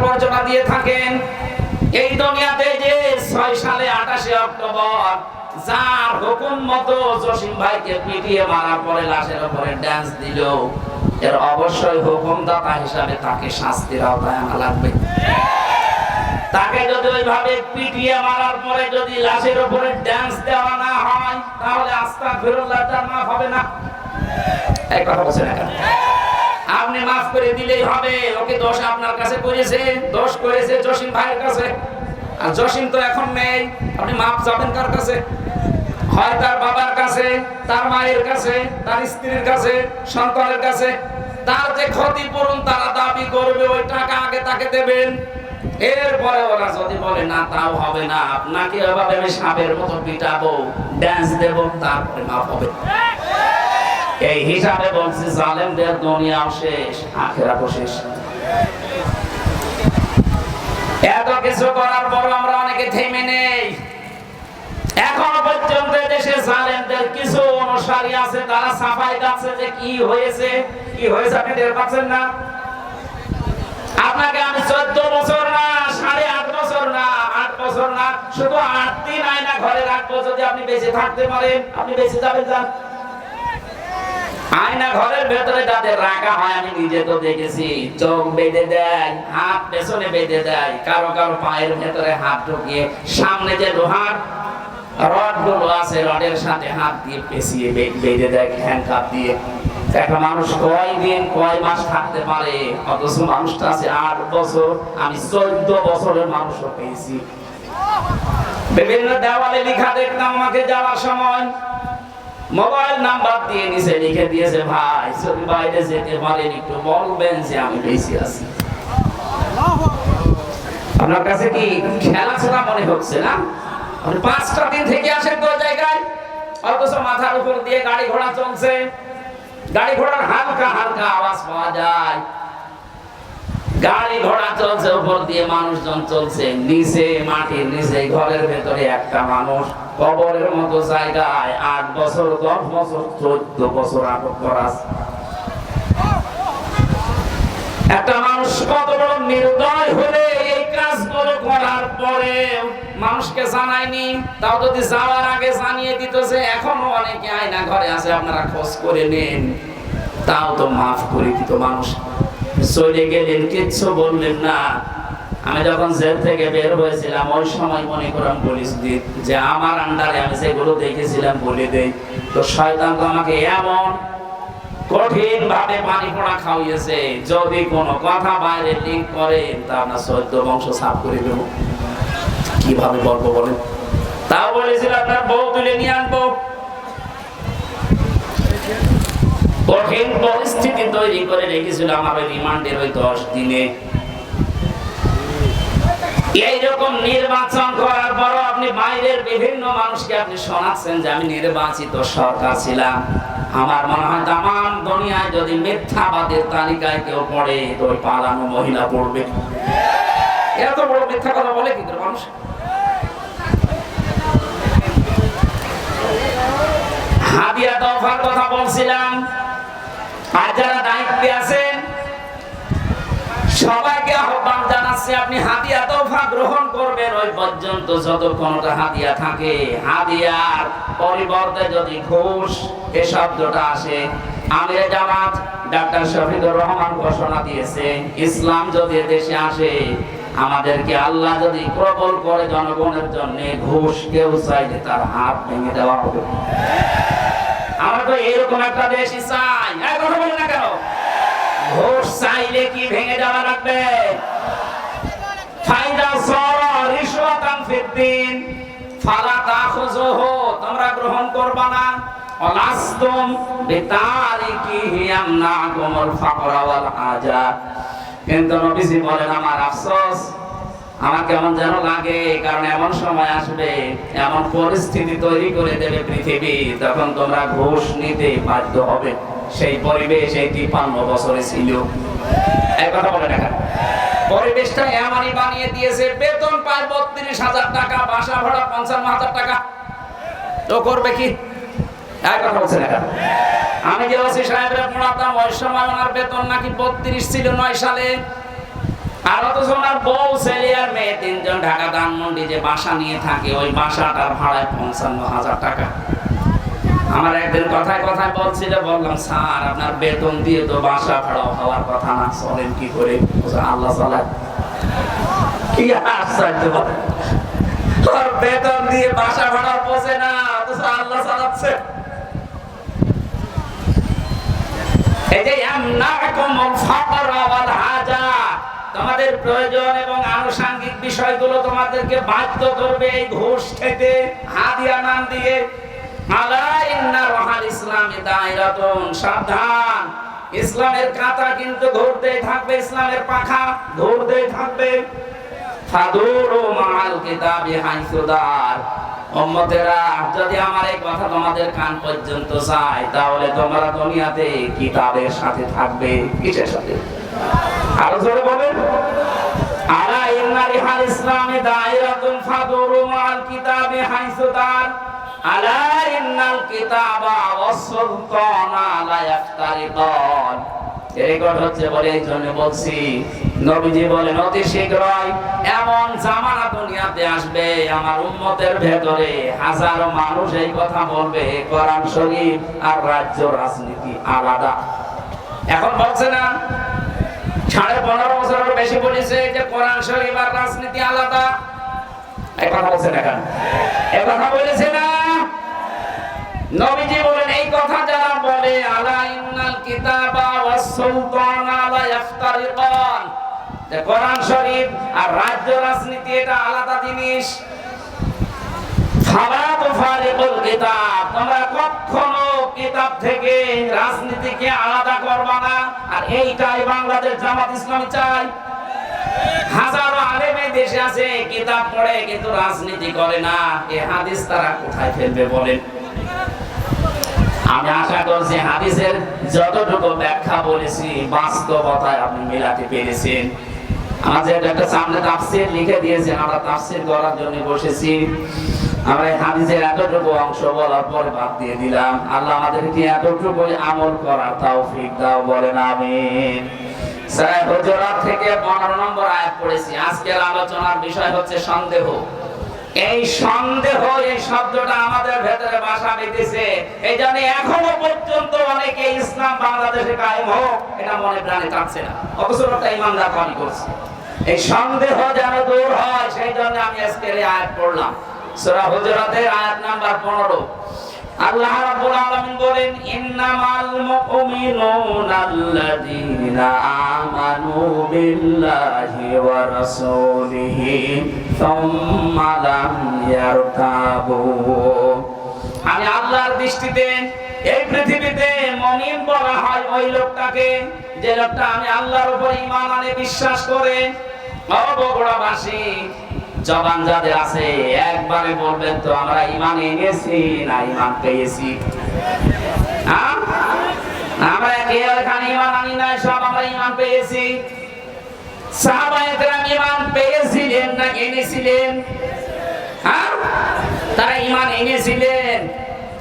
প্ররোচনা দিয়ে থাকেন। এই দুনিয়াতে যে ছয় সালে আঠাশে অক্টোবর যার হুকুম মতো জসিম ভাইকে পিটিয়ে মারার পরে লাশের উপরে ড্যান্স দিল এর অবশ্যই হুকুমদাতা হিসাবে তাকে শাস্তির আওতায় আনা লাগবে। তাকে যদি ওইভাবে পিটিয়ে মারার পরে যদি লাশের উপরে ড্যান্স দেওয়া না হয়, তাহলে আস্তা ফিরুল্লাহ তার মাফ হবে না। এই কথা বলছেন না? আপনি মাফ করে দিলেই হবে। ওকে দোষ আপনার কাছে করেছে দোষ করেছে জসিম ভাইয়ের কাছে। আর জসিম তো এখন নেই আপনি মাফ যাবেন কার কাছে? হয় তার বাবার কাছে, তার মায়ের কাছে, তার স্ত্রীর কাছে, সন্তানের কাছে। তার যে ক্ষতিপূরণ, তারা দাবি করবে, ওই টাকা আগে তাকে দেবেন। এরপরে ওরা যদি বলে, না, তাও হবে না, আপনাকে এভাবে আমি সাপের মতো পিটাবো ড্যান্স দেব, তারপরে মাফ হবে। এই হিসাবে বলছি, জালেমদের দুনিয়াও শেষ, আখেরাতও শেষ। এত কিছু করার পর আমরা অনেকে থেমে নেই। এখনও পর্যন্ত দেশে জালেমদের কিছু অনুসারী আছে, তারা সাফাই যে কি হয়েছে কি হয়েছে আপনি টের পাচ্ছেন না? আপনাকে আমি চোদ্দ বছর না, সাড়ে আট বছর না, আট বছর না, শুধু আট দিন আয়না ঘরে রাখব যদি আপনি বেঁচে থাকতে পারেন, আপনি বেঁচে যাবেন যান। আয়না ঘরের ভেতরে যাদের রাখা হয়, আমি নিজে তো দেখেছি, চোখ বেঁধে দেয়, হাত পেছনে বেঁধে দেয়, কারও কারও পায়ের ভেতরে হাত ঢুকিয়ে, সামনে যে লোহার রডগুলো আছে, রডের সাথে হাত দিয়ে পেঁচিয়ে বেঁধে দেয় হ্যান্ডকাপ দিয়ে। একটা মানুষ কয় দিন কয় মাস থাকতে পারে? অথচ মানুষটা আছে আট বছর, আমি চোদ্দ বছরের মানুষও পেয়েছি। বিভিন্ন দেওয়ালে লেখা, দেখতাম আমাকে যাওয়ার সময়। মোবাইল নাম্বার দিয়ে নিছে লিখে দিয়েছে, ভাই, যদি বাইরে যেতে পারেন, একটু বলবেন যে আমি বেশি আছি। আপনার কাছে কি খেলা খেলাধুলা মনে হচ্ছে না? পাঁচটা দিন থেকে আসেন কোন জায়গায়? অথচ মাথার উপর দিয়ে গাড়ি ঘোড়া চলছে। গাড়ি ঘোড়ার হালকা হালকা আওয়াজ পাওয়া যায়। গাড়ি ঘোড়া চলছে, উপর দিয়ে মানুষজন চলছে। নিচে মাটির নিচে, ঘরের ভেতরে একটা মানুষ। কবরের মতো জায়গায় আট বছর, দশ বছর, চোদ্দ বছর আটক করা একটা মানুষ কত বড় নির্দয় হলে এই কাজগুলো করার পরে মানুষকে জানায়নি। তাও যদি যাওয়ার আগে জানিয়ে দিত যে এখনও অনেকে আয়না ঘরে আছে, আপনারা খোঁজ করে নেন। তাও তো মাফ করে দিত মানুষ। চলে গেলেন, কিচ্ছু বললেন না। আমি যখন জেল থেকে বের হয়েছিলাম, ওই সময় মনে করাম পুলিশ দিত যে আমার আন্ডারে আমি যেগুলো দেখেছিলাম বলে দেই। তো শয়তান তো আমাকে এমন কঠিন ভাবে পানি পোড়া খাওয়িয়েছে, যদি কোনো কথা বাইরে লিঙ্ক করে, তা আপনার চৈদ্য বংশ সাফ করে দেবো। কীভাবে বলব বলেন? তাও বলেছিল, আপনার বউ তুলে নিয়ে আনব কঠিন পরিস্থিতি তৈরি করে রেখেছিল ওই রিমান্ডের ওই দশ দিনে। এইরকম নির্বাচন করার পর আপনি বাইরের বিভিন্ন মানুষকে আপনি শোনাচ্ছেন যে আমি নির্বাচিত সরকার ছিলাম। আমার মনে হয় তাম দুনিয়ায় যদি মিথ্যাবাদের তালিকায় কেউ পড়ে, তো ওই পালানো মহিলা পড়বে। এত বড় মিথ্যা কথা বলে কিন্তু মানুষ। হাদিয়া দফার কথা বলছিলাম। আর যারা দায়িত্বে আছেন, সবাইকে আহ্বান জানাচ্ছি, আপনি হাদিয়া তোফা গ্রহণ করবেন। ওই পর্যন্ত যতক্ষণ থাকে পরিবর্তে যদি ঘুষ এ শব্দটা আসে, আমিরে জামাত ডাক্তার শফিকুর রহমান ঘোষণা দিয়েছে, ইসলাম যদি দেশে আসে, আমাদেরকে আল্লাহ যদি প্রবল করে জনগণের জন্য ঘুষ কেউ চাইলে তার হাত ভেঙে দেওয়া হবে। আমরা তো এরকম একটা দেশই চাই। কথা বলি না কেন? ঘোষ চাইলে কি ভেঙে যাওয়া লাগবে? না। কিন্তু বলেন, আমার আফসোস আমার কেমন যেন লাগে, কারণ এমন সময় আসবে, এমন পরিস্থিতি তৈরি করে দেবে পৃথিবী, তখন তোমরা ঘুষ নিতে বাধ্য হবে। সেই পরিবেশ এই তিপ্পান্ন বছরে ছিল। বলে দেখা পরিবেশটা এমনই বানিয়ে দিয়েছে, বেতন পায় বত্রিশ হাজার টাকা, বাসা ভাড়া পঞ্চান্ন হাজার টাকা। তো করবে কি? আমি যে সাহেবের পড়াতাম ওই সময় ওনার বেতন নাকি বত্রিশ ছিল নয় সালে? আর অথচ ওনার বউ ছেলে আর মেয়ে তিনজন ঢাকা ধানমন্ডি যে বাসা নিয়ে থাকে, ওই বাসাটার ভাড়ায় পঞ্চান্ন হাজার টাকা। আমার একদিন কথায় কথায় বলছিল, বললাম, স্যার, আপনার বেতন দিয়ে তো বাসা ভাড়াও হওয়ার কথা না, চলেন কি করে? আল্লাহ চালায় কি আশ্চর্য বলেন। ওর বেতন দিয়ে বাসা ভাড়া পোষে না, অথচ আল্লাহ চালাচ্ছে। এই যে ইয়ামনাকুমুল ফাকর ওয়াল হাজা। তোমাদের প্রয়োজন এবং আনুষঙ্গিক বিষয়গুলো তোমাদেরকে বাধ্য করবে এই ঘুষ খেতে হাদিয়া নাম দিয়ে ইসলামের কিন্তু ঘুরতেই থাকবে, ইসলামের পাখা ঘুরতেই থাকবে। যদি আমার এই কথা তোমাদের কান পর্যন্ত যায় তাহলে তোমরা দুনিয়াতে কিতাবের সাথে থাকবে। কিসের সাথে? আরও জোরে আলা ইন্না রিহাল ইসলামে দায়রাতুন ফাদুরু মাল কিতাবি হাইসুদার আলা ইন্নাল কিতাবা ওয়াস সুলতানা লা ইয়াফতারিকান। রেকর্ড হচ্ছে বলে এই জন্য বলছি, নবীজি বলেন, অতি শীঘ্রই এমন জামানা দুনিয়াতে আসবে, আমার উম্মতের ভেতরে হাজারো মানুষ এই কথা বলবে, কোরআন শরীফ আর রাজ্য রাজনীতি আলাদা। এখন বলছে না সাড়ে পনেরো বছরের বেশি বলেছে যে কোরআন শরীফ আর রাজনীতি আলাদা। কথা বলছে না এ কথা বলেছে না? নবীজি বলেন, এই কথা যারা বলে, আলা ইন্নাল কিতাবা ওয়াস সুলতানা লা ইফতারিকান যে কোরআন শরীফ আর রাজ্য রাজনীতি, এটা আলাদা জিনিস। ফালা তুফারিকুল কিতাব, তোমরা কখনো কিতাব থেকে রাজনীতিকে আলাদা করবা না। আর এইটাই বাংলাদেশ জামাত ইসলামী চাই। হাজারো আলেম দেশে আছে, কিতাব পড়ে, কিন্তু রাজনীতি করে না। এ হাদিস তারা কোথায় ফেলবে বলেন? আমি আশা করছি হাদিসের যতটুকু ব্যাখ্যা বলেছি, বাস্তবতায় আপনি মেলাতে পেরেছেন। একটা সামনে তাফসির লিখে আমরা তাফসির করার জন্য বসেছি। আমরা হাদিসের এতটুকু অংশ বলার পরে বাদ দিয়ে দিলাম। আল্লাহ আমাদেরকে এতটুকু আমল করার তৌফিক দাও, বলেন আমিন। থেকে 15 নম্বর আয়াত পড়েছি। আজকের আলোচনার বিষয় হচ্ছে সন্দেহ। এই সন্দেহ, এই শব্দটা আমাদের ভেতরে বাসা বেঁধেছে। এই জন্য এখনও পর্যন্ত অনেকে ইসলাম বাংলাদেশে কায়েম হোক, এটা মনে প্রাণে টানছে না। অবসরটা ইমানদার পানি করছে। এই সন্দেহ যেন দূর হয়, সেই জন্য আমি আজকে আয়াত পড়লাম। সুরা হুজুরাতের আয়াত নাম্বার 15 আল্লাহ রাব্বুল আলামিন বলেন, ইন্নামাল মুমিনুনা আল্লাযীনা আমানু বিল্লাহি ওয়া রাসূলিহি সুম্মা লাম ইয়ারতাবু আমি আল্লাহর দৃষ্টিতে এই পৃথিবীতে মুমিন বলা হয় ওই লোকটাকে, যে লোকটা আমি আল্লাহর উপর ঈমান আনে বিশ্বাস করে। ও বগুড়াবাসী জবান যাদের আছে, একবারে বলবেন তো, আমরা ইমান এনেছি না ইমান পেয়েছি? হ্যাঁ? আমরা এখানে ইমান আনি নাই? সব আমরা ইমান পেয়েছি। ইমান পেয়েছিলেন না এনেছিলেন? হ্যাঁ? তারা ইমান এনেছিলেন।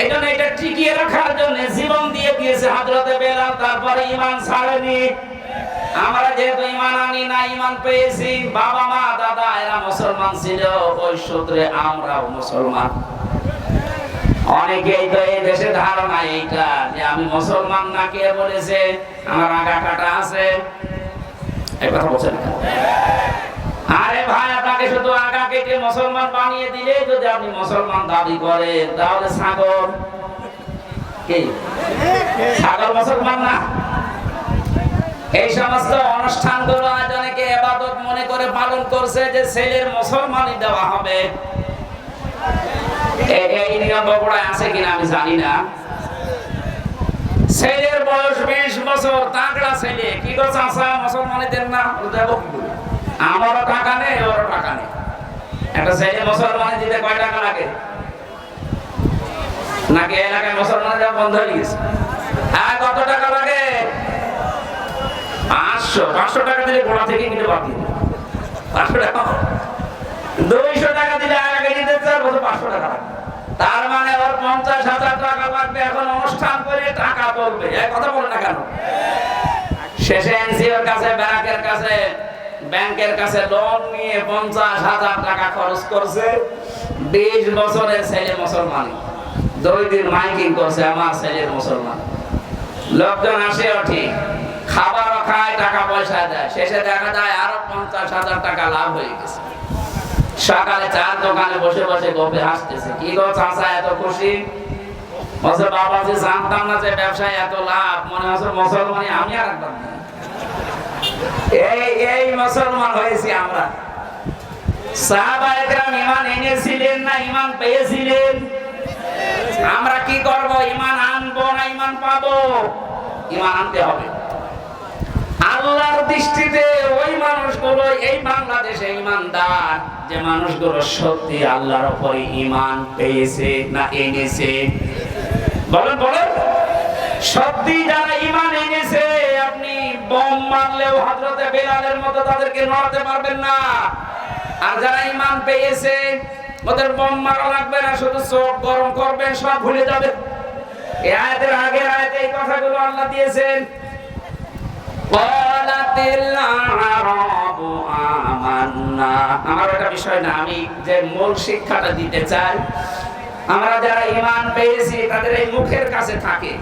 এই জন্য এটা টিকিয়ে রাখার জন্য জীবন দিয়ে দিয়েছে হাজরতে বেলাল, তারপরে ইমান ছাড়েনি। আমরা যেহেতু ইমান আনি না ইমান পেয়েছি, বাবা, মা, দাদা, এরা মুসলমান ছিল ওই সূত্রে আমরাও মুসলমান। অনেকেই তো এই দেশে ধারণা এইটা যে আমি মুসলমান না, কে বলেছে? আমার আগা কাটা আছে। এই কথা বলছেন আরে ভাই, আপনাকে শুধু আগা কেটে মুসলমান বানিয়ে দিলে যদি আপনি মুসলমান দাবি করেন, তাহলে ছাগল কি? ছাগল মুসলমান না? এই সমস্ত অনুষ্ঠানগুলো আজ অনেকে এবাদত মনে করে পালন করছে যে ছেলের মুসলমানই দেওয়া হবে। এই নিয়ম বগুড়ায় আছে কিনা আমি জানি না। ছেলের বয়স বিশ বছর, তাগড়া ছেলে। কি করছে আসা মুসলমানিদের না দেবো আমারও টাকা নেই, ওরও টাকা নেই। একটা ছেলে মুসলমানি দিতে কয় টাকা লাগে? নাকি এলাকায় মুসলমান দেওয়া বন্ধ হয়ে গেছে? হ্যাঁ কত টাকা লাগে? পাঁচশো পাঁচশো টাকা দিলে গোড়া থেকে কিনে বাকি পাঁচশো দুইশো টাকা দিলে আগে দিতে চার বছর পাঁচশো টাকা তার মানে ওর পঞ্চাশ হাজার টাকা লাগবে, এখন অনুষ্ঠান করে টাকা তুলবে এই কথা বলে না কেন? শেষে এনজিওর কাছে, ব্যাংকের কাছে ব্যাংকের কাছে লোন নিয়ে পঞ্চাশ হাজার টাকা খরচ করছে। বিশ বছরের ছেলে মুসলমান। দুই দিন মাইকিং করছে, আমার ছেলের মুসলমান। লোকজন আসেও ঠিক। খাবারও খায়, টাকা পয়সা দেয়। শেষে দেখা যায় আরও পঞ্চাশ হাজার টাকা লাভ হয়ে গেছে। সকালে চার দোকানে বসে বসে গপে হাসতেছে। কি গো চাষা এত খুশি? বাবা যে জানতাম না যে ব্যবসায় এত লাভ। মনে হচ্ছে আমি আর এই এই মুসলমান হয়েছি আমরা। সাহাবা একরাম ইমান এনেছিলেন না ইমান পেয়েছিলেন? আমরা কি করব? ইমান আনব না ইমান পাবো? ইমান আনতে হবে। আল্লাহর দৃষ্টিতে ওই মানুষগুলো এই বাংলাদেশে ইমানদার। যে মানুষগুলো সত্যি আল্লাহর উপরে ইমান পেয়েছে না এনেছে। বলেন বলেন। সত্যি যারা ইমান এনেছে, আপনি বম মারলেও হাজরতে বেলালের মতো তাদেরকে নড়াতে পারবেন না। আর যারা ইমান পেয়েছে, ওদের বম মারা লাগবে না, শুধু চোখ গরম করবেন, সব ভুলে যাবেন। এই আয়াতের আগের আয়াতে এই কথাগুলো আল্লাহ দিয়েছেন। আমার একটা বিষয় না, আমি যে মূল শিক্ষাটা দিতে চাই, আমরা যারা ঈমান পেয়েছি, তাদের এই মুখের কাছে থাকে।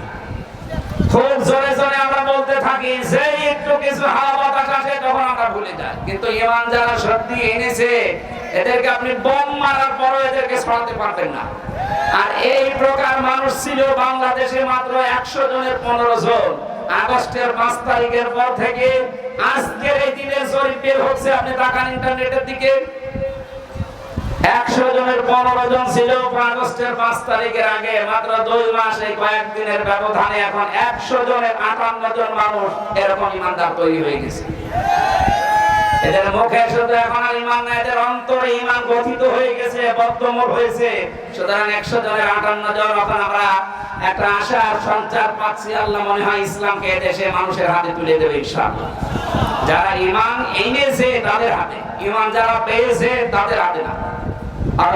খুব জোরে জোরে আমরা বলতে থাকি একটু কিছু হাওয়া বাতাস আসে তখন আমরা ভুলে যাই। কিন্তু ঈমান যারা সত্যি এনেছে, এদেরকে আপনি বোম মারার পরও এদেরকে ছড়াতে পারবেন না। আর এই প্রকার মানুষ ছিল বাংলাদেশে মাত্র একশো জনের পনেরো জন। আগস্টের পাঁচ তারিখের পর থেকে আজকের এই দিনে জরিপ বের হচ্ছে আপনি তাকান ইন্টারনেটের দিকে। একশো জনের পনেরো জন ছিল আগস্টের পাঁচ তারিখের আগে মাত্র দুই কয়েকদিনের ব্যবধানে এখন একশো জনের আটান্ন জন মানুষ এরকম ইমানদার তৈরি হয়ে গেছে। এদের মুখে শুধু এখন আর ইমান না এদের অন্তরে ইমান গঠিত হয়ে গেছে, বদ্ধমূল হয়েছে। সুতরাং একশো জনের আটান্ন জন এখন আমরা একটা আশা আর সঞ্চার পাচ্ছি আল্লাহ মনে হয় ইসলামকে দেশে মানুষের হাতে তুলে দেবে ইনশাআল্লাহ। যারা ইমান এনেছে তাদের হাতে ইমান যারা পেয়েছে তাদের হাতে না। আর